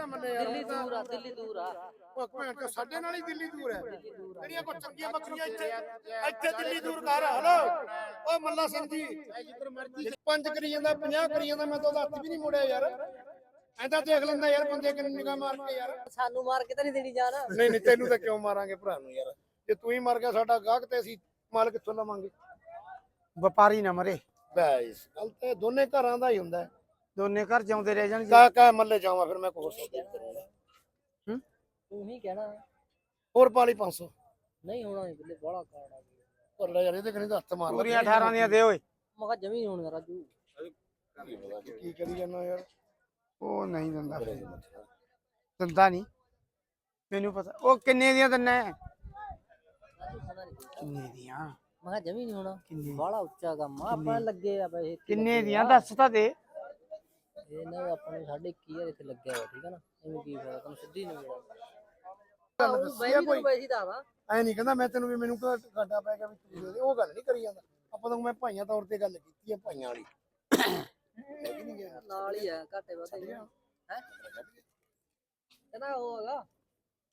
ਆ ਮੰਨੇ ਯਾਰ? ਦਿੱਲੀ ਦੂਰ ਆ ਦਿੱਲੀ ਦੂਰ ਆ। ਉਹ ਭੈਣ ਚੋ ਸਾਡੇ ਨਾਲ ਹੀ ਦਿੱਲੀ ਦੂਰ ਹੈ। ਜਿਹੜੀਆਂ ਕੋ ਚੰਗੀਆਂ ਬੱਕਰੀਆਂ ਇੱਥੇ ਇੱਥੇ ਦਿੱਲੀ ਦੂਰ ਕਰ ਹਲੋ। ਓ ਮੱਲਾ ਸਿੰਘ ਜੀ। ਪੰਜ ਕਰੀ ਜਾਂਦਾ 50 ਕਰੀ ਜਾਂਦਾ ਮੈਂ ਤਾਂ ਉਹਦਾ ਹੱਥ ਵੀ ਨਹੀਂ ਮੋੜਿਆ ਯਾਰ। ਐਂਦਾ ਦੇਖ ਲੈਂਦਾ ਯਾਰ ਬੰਦੇ ਕਿੰਨੀ ਨਿਗਾਹ ਮਾਰ ਕੇ ਯਾਰ। ਸਾਨੂੰ ਮਾਰ ਕੇ ਤਾਂ ਨਹੀਂ ਦੇਣੀ ਜਾਨ। ਨਹੀਂ ਨਹੀਂ ਤੈਨੂੰ ਤਾਂ ਕਿਉਂ ਮਾਰਾਂਗੇ ਭਰਾ ਨੂੰ ਯਾਰ? ਜੇ ਤੂੰ ਹੀ ਮਰ ਗਿਆ ਸਾਡਾ ਗਾਹਕ ਤੇ ਅਸੀਂ ਮਾਲ ਕਿੱਥੋਂ ਲਵਾਂਗੇ? ਵਪਾਰੀ ਨਾ ਮਰੇ। ਬੈਸ ਗੱਲ ਤੇ ਦੋਨੇ ਘਰਾਂ ਦਾ ਹੀ ਹੁੰਦਾ। ਹੈ। ਦੋਨੇ ਘਰ ਜਿਉਂਦੇ ਰਹਿ ਜਾਣਗੇ। ਕਾ ਕਾ ਮੱਲੇ ਜਾਵਾਂ ਫਿਰ ਮੈਂ ਕੋਲ। ਤੂੰ ਹੀ ਕਹਿਣਾ। ਹੋਰ ਪਾਲੀ 500 ਨਹੀਂ ਹੋਣਾ ਨਹੀਂ ਬਿੱਲੇ ਬੜਾ ਕਾੜਾ ਪਰ ਲੈ ਯਾਰ ਇਹਦੇ ਤਾਂ ਹੱਥ ਮਾਰ। ਪੂਰੀਆਂ 18 ਦੀਆਂ ਦੇ ਓਏ। ਮੈਂ ਕਿਹਾ ਜਮੀ ਨਹੀਂ ਹੋਣੀ ਰਾਜੂ। ਕੀ ਕਰੀ ਜਾਂਦਾ ਯਾਰ? ਉਹ ਨਹੀਂ ਦਿੰਦਾ। ਦਿੰਦਾ ਨਹੀਂ। ਮੈਨੂੰ ਪਤਾ। ਉਹ ਕਿੰਨੇ ਦੀਆਂ ਦਿੰਨਾ ਹੈ? ਕਿੰਨੇ ਦੀਆਂ? ਮੈਂ ਕਿਹਾ ਜਮੀ ਨਹੀਂ ਹੋਣਾ। ਬੜਾ ਉੱਚਾ ਕੰਮ ਆ। ਆਪਾਂ ਲੱਗੇ ਆ ਪੈਸੇ। ਕਿੰਨੇ ਦੀਆਂ। ਦੱਸ ਤਾਂ ਦੇ। ਇਹ ਨਾ ਆਪਣੇ ਸਾਡੇ 21000 ਇੱਥੇ ਲੱਗਿਆ ਹੋਇਆ ਠੀਕ ਹੈ ਨਾ? ਐਵੇਂ ਕੀ ਫਾਇਦਾ ਤੈਨੂੰ ਸਿੱਧੀ ਨਹੀਂ ਮਿਲਦਾ ਗੱਲ ਦੱਸੀ ਆ ਕੋਈ। ਪੈਸੇ ਦਾ ਵਾ। ਐ ਨਹੀਂ ਕਹਿੰਦਾ ਮੈਂ ਤੈਨੂੰ ਵੀ ਮੈਨੂੰ ਘਾਟਾ ਪੈ ਗਿਆ ਵੀ ਤੂੰ ਦੇ ਦੇ ਉਹ ਗੱਲ ਨਹੀਂ ਕਰੀ ਜਾਂਦਾ। ਆਪਾਂ ਤਾਂ ਮੈਂ ਭਾਈਆਂ ਤੌਰ ਤੇ ਗੱਲ ਕੀਤੀ ਆ ਭਾਈਆਂ ਵਾਲੀ। ਹੈ ਨਾਲ ਹੀ ਆ ਘਾਟੇ ਵਾਦੇ ਹੈ? ਕਹਿੰਦਾ ਉਹ ਹੈਗਾ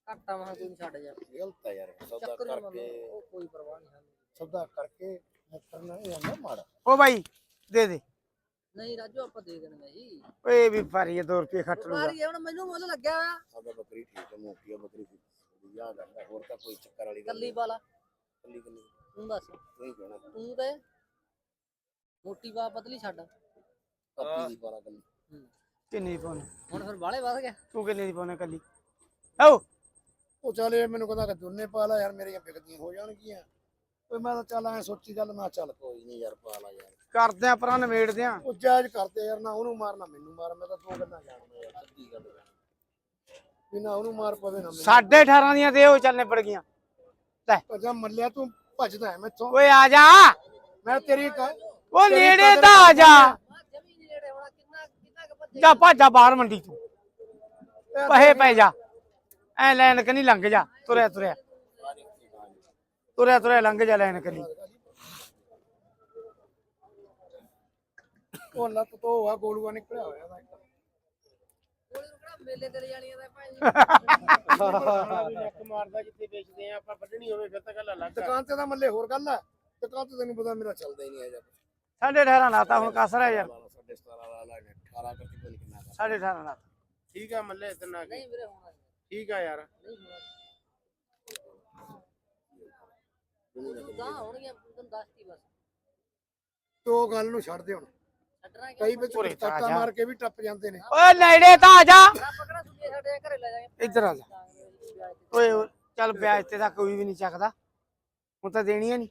ਘਾਟਾ ਮਹਾ ਤੂੰ ਛੱਡ ਜਾ। ਗਲਤ ਹੈ ਯਾਰ ਸੌਦਾ ਹੀ ਕਰਕੇ। ਉਹ ਕੋਈ ਪਰਵਾਹ ਨਹੀਂ ਸਾਨੂੰ। ਸੌਦਾ ਕਰਕੇ ਮੈਂ ਕਰਨਾ ਇਹ ਆਂਦਾ ਮਾੜਾ। ਉਹ ਬਾਈ ਦੇ ਦੇ। ਨਹੀਂ ਰਾਜੂ ਆਪਾਂ ਦੇ ਦੇਣਗੇ ਜੀ। ਓਏ ਵੀ ਭਾਰੀ 2 ਰੁਪਏ ਖੱਟ ਲੂਗਾ। ਮਾਰੀ ਹੁਣ ਮੈਨੂੰ ਮੁੱਲ ਲੱਗਿਆ। ਹੋਇਆ ਸੌਦਾ ਬੱਕਰੀ ਠੀਕ ਹੈ ਮੋਟੀ ਆ ਬੱਕਰੀ ਯਾਦ ਗੱਲ ਹੈ ਹੋਰ ਤਾਂ ਕੋਈ ਚੱਕਰ ਵਾਲੀ ਗੱਲ ਕੱਲੀ ਵਾਲਾ। ਕੱਲੀ ਕੱਲੀ। ਤੂੰ ਦੱਸ। ਨਹੀਂ ਕਹਿਣਾ। ਤੂੰ ਤੇ ਮੋਟੀ ਬਾ ਪਤਲੀ ਛੱਡ। ਕੱਪੀ ਦੀ ਪਾਰਾ ਕੱਲੀ। ਹੂੰ। ਕਿੰਨੇ ਦੀ ਪਾਉਣੇ? ਹੁਣ ਫਿਰ ਬਾਲੇ ਵਧ ਗਿਆ ਤੂੰ ਕਿੰਨੇ ਦੀ ਪਾਉਣੇ ਕੱਲੀ? ਆਓ। ਉਹ ਚੱਲ ਇਹ ਮੈਨੂੰ ਕਹਿੰਦਾ ਕਿ ਦੋਨੇ ਪਾ ਲਾ ਯਾਰ ਮੇਰੀਆਂ ਵਿਕਦੀਆਂ ਹੋ ਜਾਣਗੀਆਂ। ਓਏ ਮੈਂ ਤਾਂ ਚੱਲ ਐ ਸੋਚੀ ਗੱਲ ਮੈਂ ਕਿਹਾ ਚੱਲ ਕੋਈ ਨਹੀਂ ਯਾਰ ਪਾ ਲਾ ਯਾਰ। ਕਰਦੇ ਆ ਪਰਾਂ ਨਵੇੜਦੇ ਆ ਉਹ ਜਾਇਜ਼ ਕਰਦੇ ਯਾਰ ਨਾ ਉਹਨੂੰ ਮਾਰ ਨਾ ਮੈਨੂੰ ਮਾਰ ਮੈਂ ਤਾਂ ਦੋ ਗੱਲਾਂ ਜਾਣਦਾ ਯਾਰ ਸਿੱਧੀ ਗੱਲ ਹੈ। ਵੀ ਨਾ ਉਹਨੂੰ ਮਾਰ ਪਵੇ ਨਾ ਮੈਨੂੰ ਸਾਢੇ 18 ਦੀਆਂ ਦੇ ਉਹ ਚੱਲਨੇ ਪੜ ਗਈਆਂ। ਭੱਜਾ ਮੱਲਿਆ ਤੂੰ ਭੱਜਦਾ ਹੈ ਮੈਥੋਂ। ਓਏ ਆ ਜਾ। ਮੈਂ ਤੇਰੀ ਕ- ਉਹ ਤੇਰੀ ਨੇੜੇ ਕਦਰ ਤਾਂ ਆ ਜਾ। ਨਹੀਂ ਕੁ ਭੱਜੇ ਜਾ ਭਾਜਾ ਬਾਹਰ ਮੰਡੀ ਤੂੰ। ਪਹੇ ਪੈ ਜਾ। ਐ ਲੈਣ ਕਨੀ ਲੰਘ ਜਾ। ਤੁਰਿਆ ਤੁਰਿਆ। ਤੁਰਿਆ ਤੁਰਿਆ ਲੰਘ ਜਾ ਲੈਣ ਕਨੀ ਉਹ ਲੱਤ ਤੋਂ ਆ ਗੋਲੂਆ ਨਿਕਲਿਆ ਹੋਇਆ ਇਹਦਾ ਇੱਕ। ਕੋਲੇ ਨੂੰ ਕਿਹੜਾ ਮੇਲੇ ਤੇ ਲੈ ਜਾਣੀਆਂ ਦਾ ਭਾਈ ਨੱਕ ਮਾਰਦਾ ਜਿੱਥੇ ਵੇਚਦੇ ਆ ਆਪਾਂ ਵੱਢਣੀ ਹੋਵੇ ਫਿਰ ਤਾਂ ਗੱਲ ਅਲੱਗ ਆ ਦੁਕਾਨ ਤੇ ਤਾਂ ਮੱਲੇ ਹੋਰ ਗੱਲ ਹੈ ਦੁਕਾਨ ਤੇ ਤੈਨੂੰ ਪਤਾ ਮੇਰਾ ਚੱਲਦਾ ਹੀ ਨਹੀਂ ਹੈ ਸਾਢੇ 18 ਲਾਤਾ ਹੁਣ ਕਸਰ ਹੈ ਯਾਰ। ਸਾਡੇ 17 ਲਾ ਲਾ 18 ਕਰਤੀ ਪਤਾ ਨੀ ਕਿੰਨਾ ਕਰ ਸਾਢੇ 18 ਲਾਤਾ। ਠੀਕ ਆ ਮੱਲੇ ਇਤਨਾ ਕੀ। ਨਹੀਂ ਵੀਰੇ ਹੋਣਾ ਨੀ। ਠੀਕ ਆ ਯਾਰ। ਨਹੀਂ ਹੋਣਾ ਤੂੰ ਤਾਂ ਹੋਣਗੀਆਂ ਤੈਨੂੰ ਦੱਸਤੀ ਬਸ। ਤੋ ਗੱਲ ਨੂੰ ਛੱਡ ਦੇ ਹੁਣ। ਛੱਡਣਾ ਕਿ ਕਈ ਵਿੱਚ ਜਾ। ਮਾਰ ਕੇ ਵੀ ਟੱਪ ਜਾਂਦੇ ਨੇ। ਓਏ ਨੇੜੇ ਤਾਂ ਆ ਜਾ। ਪਕੜਾ ਸੁਣੀਏ ਸਾਡੇ ਘਰੇ ਲੈ ਜਾਗੇ ਇੱਧਰ ਆ ਜਾ। ਓਏ ਓਏ, ਚੱਲ ਵਿਆਜ ਤੇ ਤਾਂ ਕੋਈ ਵੀ ਨਹੀਂ ਚੱਕਦਾ। ਹੁਣ ਤਾਂ ਦੇਣੀਆਂ ਨਹੀਂ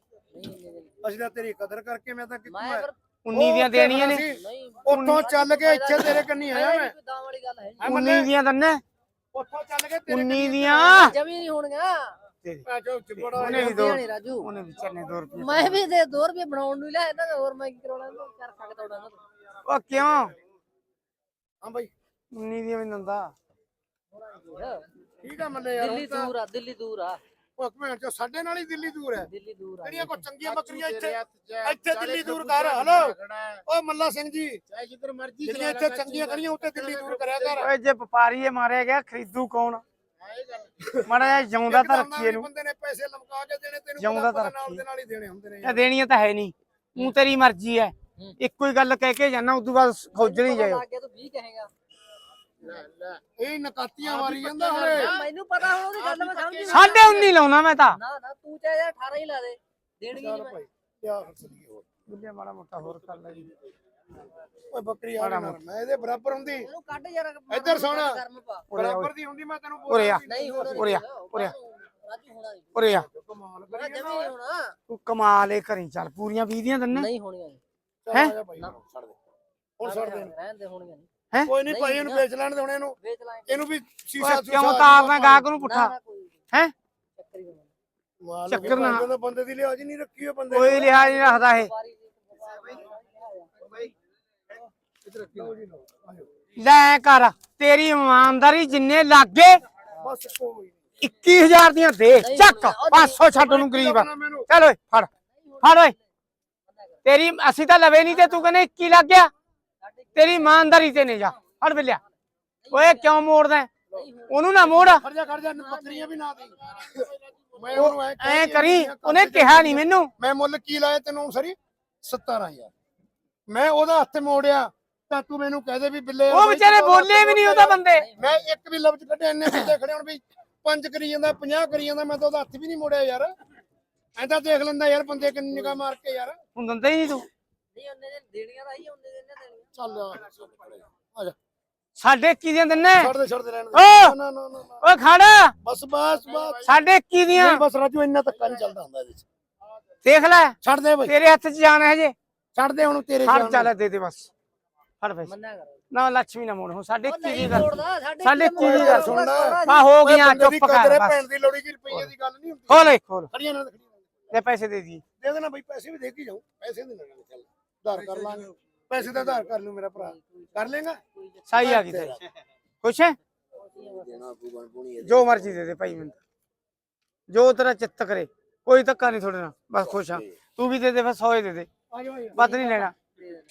ਅਸੀਂ ਤਾਂ ਤੇਰੀ ਕਦਰ ਕਰਕੇ ਮੈਂ ਤਾਂ ਕਿੱਥੋਂ ਮੈਂ ਆਇਆ? ਫਿਰ 19 ਦੀਆਂ ਦੇਣੀਆਂ ਨੇ। ਨਹੀਂ ਉੱਥੋਂ ਚੱਲ ਕੇ ਇੱਥੇ ਤੇਰੇ ਕੰਨੀ ਆਇਆ ਮੈਂ। ਕੋਈ ਦਾਮ ਵਾਲੀ ਗੱਲ ਹੈ। ਹੈਂ ਮੱਲੇ? 19 ਦੀਆਂ ਦੰਨੇ। ਉੱਥੋਂ ਚੱਲ ਕੇ ਤੇਰੇ 19 ਦੀਆਂ। ਜਮੀ ਨਹੀਂ ਹੋਣਗੀਆਂ। ਤੇਰੀ ਮੈਂ ਜੋ ਚਿਬੜਾ ਉਹਨੇ ਵੀ ਦੋ ਨਹੀਂ ਰਾਜੂ ਉਹਨੇ ਵੀ ਚੰਨੇ 2 ਰੁਪਏ ਮੈਂ ਵੀ ਦੇ 2 ਰੁਪਏ ਬਣਾਉਣ ਨੂੰ ਹੀ ਲਿਆ ਇਹਨਾਂ ਦਾ ਹੋਰ ਮੈਂ ਕੀ ਕਰਾਉਣਾ ਇਹਨਾਂ ਚਾਰ ਖੱਕ ਤੋੜਨਾ ਇਹਨਾਂ ਤੋਂ ਉਹ ਕਿਉਂ? ਹਾਂ ਬਾਈ। 19 ਦੀਆਂ ਵੀ ਦੰਦਾ ਠੀਕ ਆ ਮੱਲੇ ਯਾਰ ਦਿੱਲੀ ਦੂਰ ਆ ਦਿੱਲੀ ਦੂਰ ਆ। ਉਹ ਭੈਣ ਚੋ ਸਾਡੇ ਨਾਲ ਹੀ ਦਿੱਲੀ ਦੂਰ ਹੈ। ਦਿੱਲੀ ਦੂਰ ਆ। ਜਿਹੜੀਆਂ ਕੋ ਚੰਗੀਆਂ ਬੱਕਰੀਆਂ ਇੱਥੇ ਇੱਥੇ ਇੱਥੇ ਦਿੱਲੀ ਦੂਰ ਕਰ ਹਲੋ। ਓਏ ਮੱਲਾ ਸਿੰਘ ਜੀ। ਚਾਹੇ ਜਿੱਧਰ ਮਰਜ਼ੀ ਜਿਹੜੀਆਂ ਇੱਥੇ ਚੰਗੀਆਂ ਕਰੀਆਂ ਉੱਤੇ ਦਿੱਲੀ ਦੂਰ ਕਰਿਆ ਕਰ। ਓਏ ਜੇ ਵਪਾਰੀ ਇਹ ਮਾਰਿਆ ਗਿਆ ਖਰੀਦੂ ਕੌਣ? ਮਾੜਾ ਜਿਹਾ ਜਿਉਂਦਾ ਤਾਂ ਇੱਕ ਰੱਖੀਏ ਨੂੰ ਬੰਦੇ ਨੇ ਪੈਸੇ ਲਮਕਾ ਕੇ ਦੇਣੇ ਤੈਨੂੰ ਜਿਉਂਦਾ ਪਤਾ ਤਾਂ ਨਾਲ। ਦੇ ਨਾਲ ਹੀ ਦੇਣੇ ਹੁੰਦੇ ਨੇ ਇਹ ਦੇਣੀਆਂ ਤਾਂ ਹੈ ਨਹੀਂ। ਤੂੰ ਤੇਰੀ ਮਰਜ਼ੀ ਹੈ। ਇੱਕੋ ਹੀ ਗੱਲ ਕਹਿ ਕੇ ਜਾਣਾ ਉਦੋਂ ਬਾਅਦ ਖੋਜਣੀ ਜਾਇਓ। ਲੱਗ ਗਿਆ ਤੂੰ 20 ਕਹੇਗਾ। ਲੈ ਲੈ ਇਹ ਨਕਾਤੀਆਂ ਮਾਰੀ ਜਾਂਦਾ ਹਲੇ। ਮੈਨੂੰ ਪਤਾ ਹੁਣ ਉਹਦੀ ਗੱਲ ਮੈਂ ਸਮਝ ਨਹੀਂ। ਸਾਢੇ 19 ਲਾਉਣਾ ਮੈਂ ਤਾਂ। ਨਾ ਨਾ ਤੂੰ ਚਾਹੇ ਯਾਰ 18 ਹੀ ਲਾ ਦੇ। ਦੇਣਗੇ ਨਹੀਂ ਮੈਂ। ਭਾਈ ਹੱਸਦੀ ਹੋਰ। ਬੁੱਲੇ ਮਾੜਾ ਮੋਟਾ ਹੋਰ ਕਰ ਲੈ ਜੀ। ਓਏ ਬੱਕਰੀ ਆ ਨਾ ਮੈਂ ਇਹਦੇ ਬਰਾਬਰ ਹੁੰਦੀ। ਇਹਨੂੰ ਕੱਢ ਯਾਰ ਇੱਧਰ ਸੁਣ। ਗਰਮ ਪਾ। ਉਰੇ ਆ ਬਰਾਬਰ ਦੀ ਹੁੰਦੀ ਮੈਂ ਤੈਨੂੰ ਉਰੇ ਆ। ਨਹੀਂ ਹੁਣ ਉਰੇ ਆ, ਉਰੇ ਆ। ਰਾਜੂ ਹੋਣਾ ਨਹੀਂ। ਉਰੇ ਆ। ਕਮਾਲ ਮੈਂ ਕਰੀ ਜਮੀ ਨਹੀਂ ਹੋਣਾ। ਤੂੰ ਕਮਾਲ ਏ ਕਰੀ ਚੱਲ ਪੂਰੀਆਂ 20 ਦੀਆਂ ਦੰਨੇ ਨਹੀਂ ਹੋਣੀਆਂ ਨੀ। ਹੈਂ? ਛੱਡ ਦੇ। ਹੁਣ ਛੱਡ ਦੇ। ਰਹਿਣ ਦੇ ਹੋਣੀਆਂ ਨਹੀਂ ਕੋਈ ਨਹੀਂ ਭਾਈ ਇਹਨੂੰ ਵੇਚ ਲੈਣ ਦੇ ਹੁਣ ਇਹਨੂੰ। ਵੇਚ ਲਾਂਗੇ। ਇਹਨੂੰ ਵੀ ਸ਼ੀਸ਼ਾ ਓਏ ਸ਼ੂਸ਼ਾ ਕਿਉਂ ਤਾਰਨਾ ਗਾਹਕ ਨੂੰ ਨਾ ਪੁੱਠਾ? ਨਾ ਕੋਈ ਨੀ। ਹੈਂ? ਚੱਕਰ ਨਾ। ਬੰਦੇ ਦੀ ਲਿਹਾਜ਼ ਨਹੀਂ ਰੱਖੀ ਉਹ ਬੰਦੇ ਕੋਈ ਲਿਹਾਜ਼ ਨਹੀਂ ਰੱਖਦਾ ਇਹ ਵਾਰੀ ਦੀ ਇੱਧਰ ਰੱਖੀ ਜੀ ਲਓ ਆਜੋ ਲੈ ਕਰ ਤੇਰੀ ਇਮਾਨਦਾਰੀ ਜਿੰਨੇ ਲੱਗੇ ਬਸ ਕੋਈ 21000 ਦੀਆਂ ਦੇ ਚੱਕ 500 ਛੱਡ ਨੂੰ ਗਰੀਬ ਆ। ਚੱਲ ਓਏ ਫੜ ਫੜ ਓਏ। ਤੇਰੀ ਅਸੀਂ ਤਾਂ ਲਵੇ ਨਹੀਂ ਤੇ ਤੂੰ ਕਹਿੰਦੇ 21 ਲੱਗ ਗਿਆ। ਤੇਰੀ ਇਮਾਨਦਾਰੀ ਤੇ ਨੇ ਜਾ। ਫੜ ਬਿਲਿਆ। ਓਏ ਕਿਉਂ ਮੋੜਦਾ? ਉਹਨੂੰ ਨਾ ਮੋੜ। ਖੜ ਜਾ ਖੜ ਜਾ ਬੱਕਰੀਆਂ ਵੀ ਨਾ ਦੇ ਮੈਂ ਉਹਨੂੰ ਐ ਕਰੀ ਉਹਨੇ ਕਿਹਾ ਨਹੀਂ ਮੈਨੂੰ। ਮੈਂ ਮੁੱਲ ਕੀ ਲਾਇਆ ਤੈਨੂੰ ਸਰੀ? 17000 ਮੈਂ ਉਹਦਾ ਹੱਥ ਮੋੜਿਆ। ਤਾਂ ਤੂੰ ਮੈਨੂੰ ਕਹਦੇ ਵੀ ਬਿੱਲੇ ਉਹ ਵਿਚਾਰੇ ਬੋਲੇ ਵੀ ਨਹੀਂ ਉਹਦਾ ਬੰਦੇ। ਮੈਂ ਇੱਕ ਵੀ ਲਫ਼ਜ਼ ਕੱਢਿਆ ਇੰਨੇ ਬੰਦੇ ਖੜੇ ਹੁਣ ਵੀ ਪੰਜ ਕਰੀ ਜਾਂਦਾ 50 ਕਰੀ ਜਾਂਦਾ ਮੈਂ ਤਾਂ ਉਹਦਾ ਹੱਥ ਵੀ ਨਹੀਂ ਮੋੜਿਆ ਯਾਰ। ਐਂ ਤਾਂ ਦੇਖ ਲੈਂਦਾ ਯਾਰ ਬੰਦੇ ਕਿੰਨੀ ਨਿਗਾਹ ਮਾਰ ਕੇ ਯਾਰ। ਹੁਣ ਦਿੰਦਾ ਹੀ ਨਹੀਂ ਤੂੰ। ਨਹੀਂ ਉਹਨੇ ਦੇ ਦੇਣੀਆਂ ਤਾਂ ਹੀ ਉਹਨੇ ਦੇ ਦੇਣੀਆਂ। ਚੱਲ ਆ। ਜਾ। ਸਾਡੇ 21 ਦੀਆਂ ਦਿੰਨੇ? ਛੱਡ ਦੇ ਛੱਡ ਦੇ ਰਹਿਣ ਓ! ਦੇ ਨਾ ਨਾ ਨਾ ਨਾ। ਓਏ ਖੜ। ਬਸ ਬਸ ਬਸ। ਸਾਡੇ 21 ਦੀਆਂ। ਬਸ ਰਾਜੂ ਇੰਨਾ ਧੱਕਾ ਨਹੀਂ ਚੱਲਦਾ ਹੁੰਦਾ ਇਹਦੇ ਚ। ਦੇਖ ਲੈ। ਛੱਡ ਦੇ ਬਈ। ਤੇਰੇ ਹੱਥ 'ਚ ਜਾਨ ਹੈ ਹਜੇ। ਛੱਡ ਦੇ ਹੁਣ ਤੇਰੇ ਜਾਨ ਚੱਲ ਦੇ ਦੇ ਬਸ। ਫੜ ਪੈਸੇ ਮੰਨਿਆ ਕਰ। ਨਾ ਲక్ష్ਮੀ ਨਾ ਮੋੜ। ਹੁਣ ਸਾਡੇ 21 ਦੀ ਗੱਲ ਸਾਡੇ ਸਾਡੇ ਕੀ ਕੀ ਗੱਲ ਸੁਣਨਾ ਆ ਹੋ ਗਿਆ ਦੀ ਚੁੱਪ ਕਰ ਬਸ। ਭੈਣ ਦੀ ਲੋੜੀ ਕੀ ਰੁਪਈਏ ਦੀ ਗੱਲ ਨਹੀਂ ਹੁੰਦੀ। ਖੋਲ ਖੋਲ। ਖੜੀਆਂ ਨਾ ਖੜੀਆਂ ਲੈ ਪੈਸੇ ਦੇ ਦੀ। ਦੇ ਦੇਣਾ ਬਈ ਪੈਸੇ ਵੀ ਦੇ ਕੇ ਜਾਊ। ਪੈਸੇ ਦੇ ਦੇਣਾ ਚੱਲ। ਉਧਾਰ ਕਰ ਲਾਂਗੇ। ਪੈਸੇ ਦਾ ਉਧਾਰ ਕਰ ਲੂ ਮੇਰਾ ਭਰਾ। ਕਰ ਲੇਗਾ? ਸਾਈ ਆ ਗਈ ਤੇਰੀ। ਖੁਸ਼ ਹੈ? ਜੋ ਮਰਜ਼ੀ ਦੇ ਦੇ ਭਾਈ ਮੈਨੂੰ। ਜੋ ਤੇਰਾ ਚਿੱਤ ਕਰੇ। ਕੋਈ ਧੱਕਾ ਨਹੀਂ ਥੋੜੇ ਨਾਲ। ਬਸ ਖੁਸ਼ ਹਾਂ ਤੂੰ ਵੀ ਦੇ ਦੇ ਬਸ 100 ਹੀ ਦੇ ਦੇ। ਆ ਜਾਓ ਵੱਧ ਨਹੀਂ ਲੈਣਾ। ਦੇ।